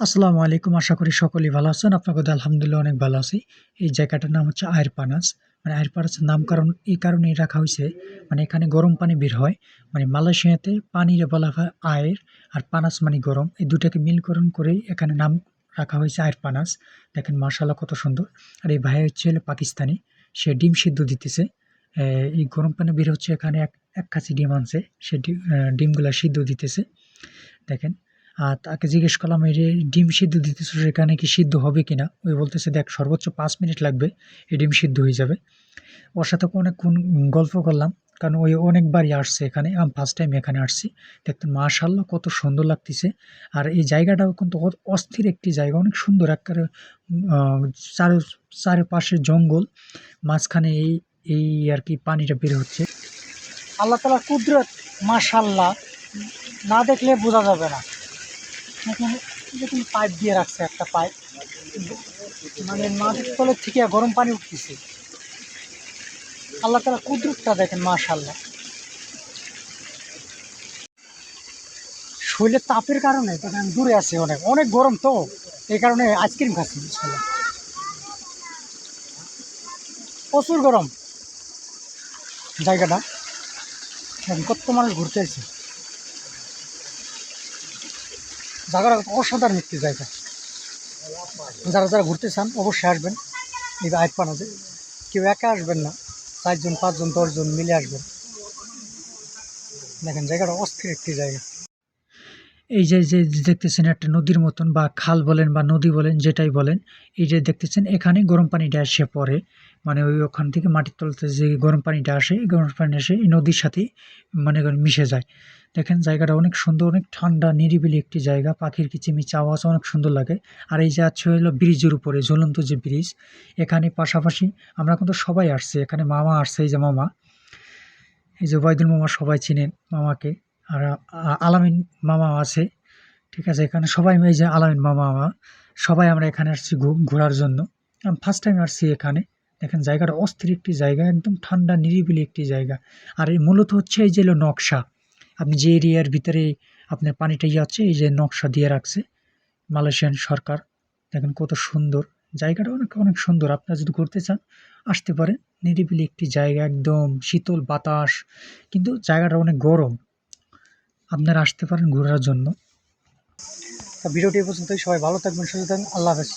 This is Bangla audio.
আসসালামু আলাইকুম। আশা করি সকলেই ভালো আছেন। আপনাকে আলহামদুলিল্লাহ অনেক ভালো আছি। এই জায়গাটার নাম হচ্ছে আয়ের পানাস। মানে আয়ের পানাসের নামকরণ এই কারণেই রাখা হয়েছে। মানে এখানে গরম পানি বের হয়। মানে মালয়েশিয়াতে পানির বলা হয় আয়ের আর পানাস মানে গরম। এই দুটাকে মিলকরণ করেই এখানে নাম রাখা হয়েছে আয়ের পানাস। দেখেন মার্শাল্লাহ কত সুন্দর। আর এই ভাই হচ্ছে পাকিস্তানি। সে ডিম সিদ্ধ দিতেছে। এই গরম পানি বের হচ্ছে এখানে এক এক কাছি ডিম আনছে। সে ডিম ডিমগুলা সিদ্ধ দিতেছে। দেখেন তাকে জিজ্ঞেস করলাম, এই যে ডিম সিদ্ধ দিতেছো সেখানে কি সিদ্ধ হবে কি না ওই বলতেছে, দেখ, সর্বোচ্চ পাঁচ মিনিট লাগবে এই ডিম সিদ্ধ হয়ে যাবে। ওর সাথে অনেকক্ষণ গল্প করলাম, কারণ ওই অনেকবারই আসছে এখানে, আমি ফার্স্ট টাইম এখানে আসছি। দেখতেন মাশাল্লাহ কত সুন্দর লাগতেছে। আর এই জায়গাটাও কিন্তু অস্থির একটি জায়গা, অনেক সুন্দর, একবারে চারো, চারপাশে জঙ্গল, মাঝখানে এই এই আর কি পানিটা বের হচ্ছে। আল্লাহ তালার কুদরত মাশাল্লাহ না দেখলে বোঝা যাবে না। দেখুন দেখুন পাইপ দিয়ে রাখছে একটা পাইপ। মানে মাটির তলের থেকে গরম পানি উঠতেছে। আল্লাহ তালা কুদরতটা দেখেন মাশাল্লাহ শরীরের তাপের কারণে, দেখেন দূরে আছে অনেক। অনেক গরম তো, এই কারণে আইসক্রিম খাচ্ছি বিসমিল্লাহ। প্রচুর গরম। জায়গাটা কত মানুষ ঘুরতে আসছে জায়গাটা অসাধারণ একটি জায়গা। যারা যারা ঘুরতে চান, অবশ্যই আসবেন। এই আইট যে কেউ একা আসবেন না। চারজন, পাঁচজন, দশজন মিলে আসবেন। দেখেন, জায়গাটা অস্থির একটি জায়গা। এই যে যে দেখতেছেন একটা নদীর মতন বা খাল বলেন বা নদী বলেন, যেটাই বলেন, এই যে দেখতেছেন এখানে গরম পানিটা এসে পড়ে। মানে ওই ওখান থেকে মাটির তলতে যে গরম পানিটা আসে, এই গরম পানি এসে এই নদীর সাথে মানে মিশে যায়। দেখেন জায়গাটা অনেক সুন্দর, অনেক ঠান্ডা, নিরিবিলি একটি জায়গা। পাখির কিচিমিচি আওয়াজ অনেক সুন্দর লাগে। আর এই যে আছে হলো ব্রিজের উপরে ঝুলন্ত যে ব্রিজ, এখানে পাশাপাশি আমরা কিন্তু সবাই আসছে। এখানে মামা আসছে, এই যে মামা। এই যে ওয়াইদুল মামা সবাই চিনেন মামাকে। আর আলামিন মামা আছে, ঠিক আছে? এখানে সবাই এই যে আলামিন মামা সবাই আমরা এখানে আসছি ঘোরার জন্য। ফার্স্ট টাইম আসছি এখানে। দেখেন, জায়গাটা অস্থির একটি জায়গা, একদম ঠান্ডা, নিরিবিলি একটি জায়গা। আর এই মূলত হচ্ছে এই যে হলো নকশা। আপনি যে এরিয়ার ভিতরে আপনার পানিটা ইয়ে হচ্ছে, এই যে নকশা দিয়ে রাখছে মালয়েশিয়ান সরকার। দেখেন, কত সুন্দর। জায়গাটা অনেক অনেক সুন্দর। আপনারা যদি ঘুরতে চান, আসতে পারেন। নিরিবিলি একটি জায়গা, একদম শীতল বাতাস। কিন্তু জায়গাটা অনেক গরম। আপনারা আসতে পারেন ঘোরার জন্য। ভিডিওটি পর্যন্তই। সবাই ভালো থাকবেন সুস্থ থাকবেন। আল্লাহ হাফেজ।